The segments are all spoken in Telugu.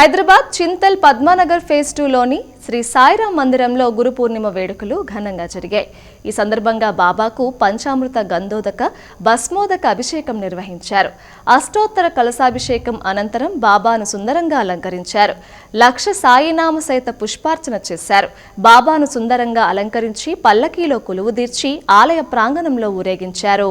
హైదరాబాద్ చింతల్ పద్మానగర్ ఫేజ్ టూలోని శ్రీ సాయిరాం మందిరంలో గురు పూర్ణిమ వేడుకలు ఘనంగా జరిగాయి. ఈ సందర్భంగా బాబాకు పంచామృత గంధోదక భస్మోదక అభిషేకం నిర్వహించారు. అష్టోత్తర కలశాభిషేకం అనంతరం బాబాను సుందరంగా అలంకరించారు. లక్ష సాయినామ సహిత పుష్పార్చన చేశారు. బాబాను సుందరంగా అలంకరించి పల్లకీలో కొలువుదీర్చి ఆలయ ప్రాంగణంలో ఊరేగించారు.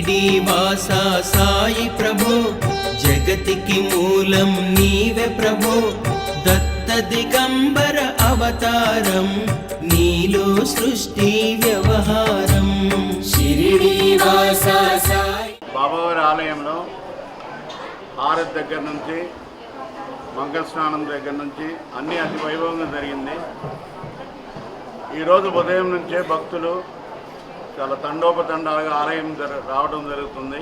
షిరిడి వాసా సాయి ప్రభు. జగతికి మూలం నీవే ప్రభు. దత్త దిగంబర అవతారం నీలో సృష్టి వ్యవహారం. షిరిడి వాస సాయి. బాబావారి ఆలయంలో హారతి దగ్గర నుంచి మంగళ స్నానం దగ్గర నుంచి అన్నీ అతి వైభవంగా జరిగింది. ఈరోజు ఉదయం నుంచే భక్తులు చాలా తండోపతండాలుగా ఆలయం రావడం జరుగుతుంది.